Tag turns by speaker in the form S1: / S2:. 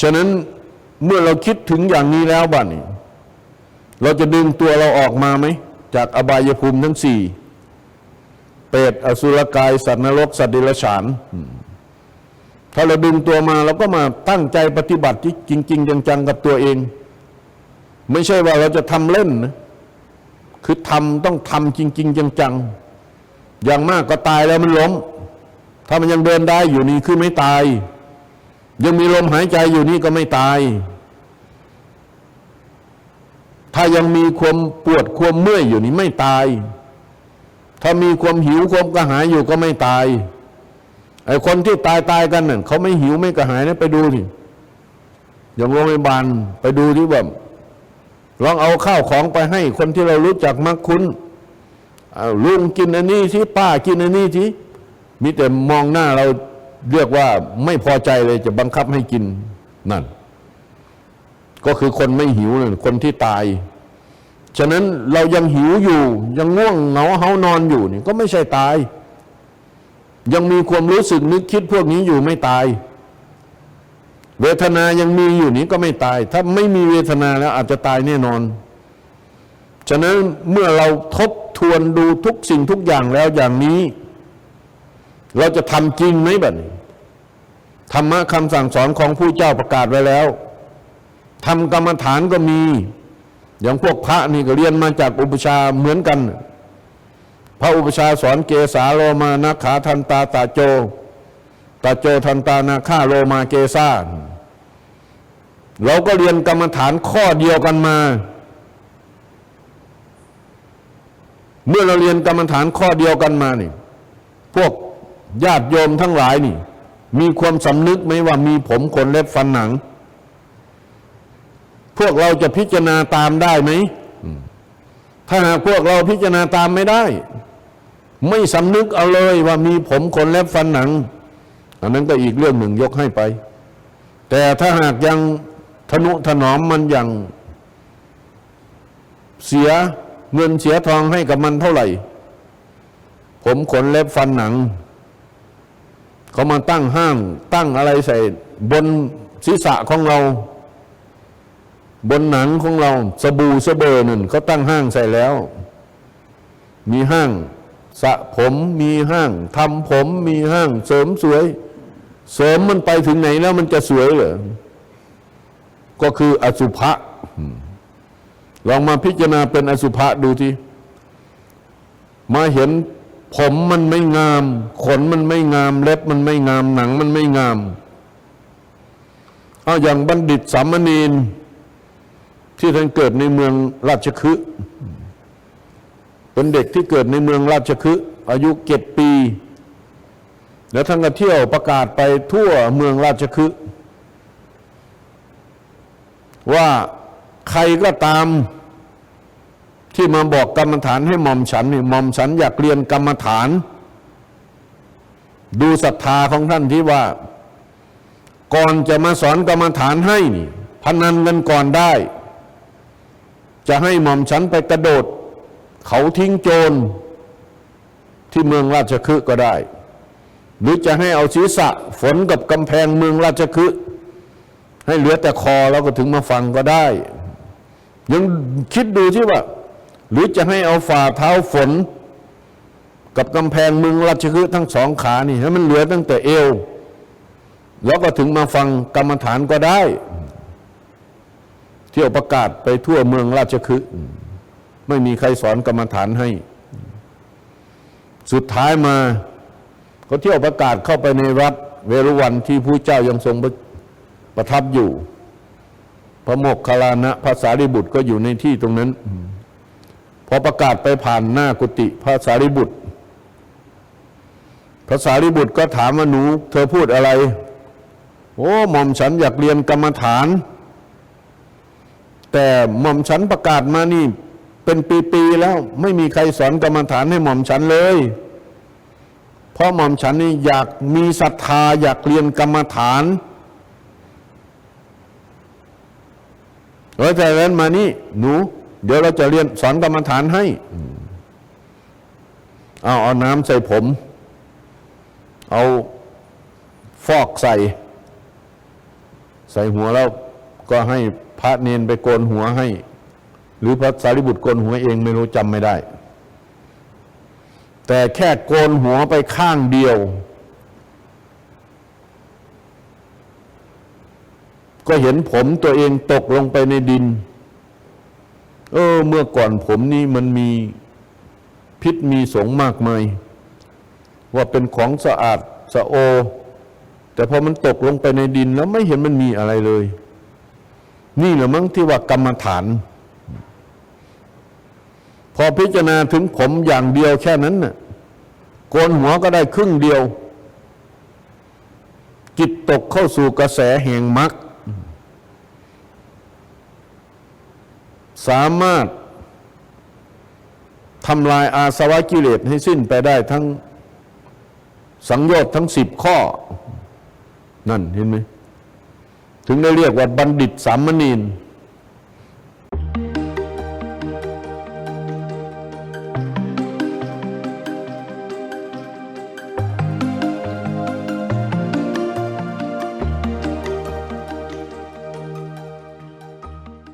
S1: ฉะนั้นเมื่อเราคิดถึงอย่างนี้แล้วบ้านี้ เราจะดึงตัวเราออกมาไหม จากอบายภูมิทั้งสี่เปรตอสุรกาย สัตว์นรก สัตว์เดรัจฉาน ถ้าเราดึงตัวมาเราก็มาตั้งใจปฏิบัติที่จริงจังๆกับตัวเอง ไม่ใช่ว่าเราจะทำเล่นนะคือทำต้องทำจริง ๆ จังๆอย่างมากก็ตายแล้วมันล้ม ถ้ามันยังเดินได้อยู่นี่คือไม่ตาย ยังมีลมหายใจอยู่นี่ก็ไม่ตาย ถ้ายังมีความปวดความเมื่อยอยู่นี่ไม่ตาย ถ้ามีความหิวความกระหายอยู่ก็ไม่ตาย ไอ้คนที่ตายตายกันเน่ะเขาไม่หิวไม่กระหายนะไปดูดิอย่างโรงพยาบาลไปดูที่แบบลองเอาข้าวของไปให้คนที่เรารู้จักมักคุ้นเอาลุงกินอันนี้ที่ป้ากินอันนี้ที่มีแต่มองหน้าเรา เรียกว่าไม่พอใจเลยจะบังคับให้กินนั่น ก็คือคนไม่หิวนั่นคนที่ตาย ฉะนั้นเรายังหิวอยู่ ยังง่วงเหงาเฮานอนอยู่นี่ก็ไม่ใช่ตาย ยังมีความรู้สึกนึกคิดพวกนี้อยู่ไม่ตาย เวทนายังมีอยู่นี้ก็ไม่ตาย ถ้าไม่มีเวทนาแล้วอาจจะตายแน่นอน ฉะนั้นเมื่อเราทบทวนดูทุกสิ่งทุกอย่างแล้วอย่างนี้ เราจะทำจริงไหมแบบนี้ธรรมะคำสั่งสอนของผู้เจ้าประกาศไว้แล้วทำกรรมฐานก็มี อย่างพวกพระนี่ก็เรียนมาจากอุปชาเหมือนกัน พระอุปชาสอนเกสาโลมานาขาทันตาตาโจตาโจทันตานาฆาโลมาเกซาเราก็เรียนกรรมฐานข้อเดียวกันมา เมื่อเราเรียนกรรมฐานข้อเดียวกันมานี่พวก ญาติโยมทั้งหลายนี่ มีความสำนึกไหมว่ามีผมขนเล็บฟันหนัง พวกเราจะพิจารณาตามได้ไหม ถ้าหากพวกเราพิจารณาตามไม่ได้ ไม่สำนึกเอาเลยว่ามีผมขนเล็บฟันหนัง อันนั้นก็อีกเรื่องหนึ่งยกให้ไป แต่ถ้าหากยังทนุถนอมมันอย่างเสียเงินเสียทองให้กับมันเท่าไหร่ ผมขนเล็บฟันหนัง เขามาตั้งห้างตั้งอะไรใส่บนศีรษะของเรา บนหนังของเราสบู่สเบอร์นั่นเขาตั้งห้างใส่แล้ว มีห้างสระผมมีห้างทำผมมีห้างเสริมสวย เสริมมันไปถึงไหนแล้วมันจะสวยเหรอก็คืออสุภะลองมาพิจารณาเป็นอสุภะดูทีมาเห็น ผมมันไม่งาม ขนมันไม่งาม เล็บมันไม่งาม หนังมันไม่งาม เอาอย่างบัณฑิตสามเณรที่ท่านเกิดในเมืองราชคฤห์เป็นเด็กที่เกิดในเมืองราชคฤห์อายุเจ็ดปี แล้วท่านก็เที่ยวประกาศไปทั่วเมืองราชคฤห์ว่าใครก็ตาม ที่มาบอกกรรมฐานให้หม่อมฉันนี่หม่อมฉันอยากเรียนกรรมฐาน ดูศรัทธาของท่านที่ว่า ก่อนจะมาสอนกรรมฐานให้นี่พนันกันก่อนได้ จะให้หม่อมฉันไปกระโดด เขาทิ้งโจรที่เมืองราชคฤห์ก็ได้ หรือจะให้เอาศีรษะฝนกับกำแพงเมืองราชคฤห์ให้เหลือแต่คอแล้วก็ถึงมาฟังก็ได้ ยังคิดดูที่ว่า หรือจะให้เอาฝ่าเท้าฝน กับกำแพงเมืองราชคฤห์ทั้งสองขานี่ให้มันเหลือตั้งแต่เอว แล้วก็ถึงมาฟังกรรมฐานก็ได้ เที่ยวประกาศไปทั่วเมืองราชคฤห์ไม่มีใครสอนกรรมฐานให้ สุดท้ายมาก็เที่ยวประกาศเข้าไปในวัดเวรุวันที่ผู้เจ้ายังทรงประประทับอยู่ พระโมกขลานะภาษาริบุตรก็อยู่ในที่ตรงนั้น พอประกาศไปผ่านหน้ากุฏิพระสารีบุตร พระสารีบุตรก็ถามว่าหนู เธอพูดอะไร โอ้หม่อมฉันอยากเรียนกรรมฐาน แต่หม่อมฉันประกาศมานี่ เป็นปีๆแล้วไม่มีใครสอนกรรมฐานให้หม่อมฉันเลย เพราะหม่อมฉันนี่อยากมีศรัทธาอยากเรียนกรรมฐานเพราะฉะนั้นมานี่หนู เดี๋ยวเราจะเรียนสอนกรรมฐานให้ เอาเอาน้ำใส่ผม เอาฟอกใส่ ใส่หัวแล้วก็ให้พระเนนไปโกนหัวให้ หรือพระสารีบุตรโกนหัวเองไม่รู้จำไม่ได้ แต่แค่โกนหัวไปข้างเดียว ก็เห็นผมตัวเองตกลงไปในดิน เออ เมื่อก่อนผมนี่มันมีพิษมีสงมากมาย ว่าเป็นของสะอาดสะโอ แต่พอมันตกลงไปในดินแล้วไม่เห็นมันมีอะไรเลย นี่แหละมั้งที่ว่ากรรมฐาน พอพิจารณาถึงผมอย่างเดียวแค่นั้นน่ะโกนหัวก็ได้ครึ่งเดียว จิตตกเข้าสู่กระแสแห่งมรรค สามารถทำลายอาสวะกิเลสให้สิ้นไปได้ทั้งสังโยชน์ทั้งสิบข้อ นั่นเห็นไหมถึงได้เรียกว่าบัณฑิตสามเณร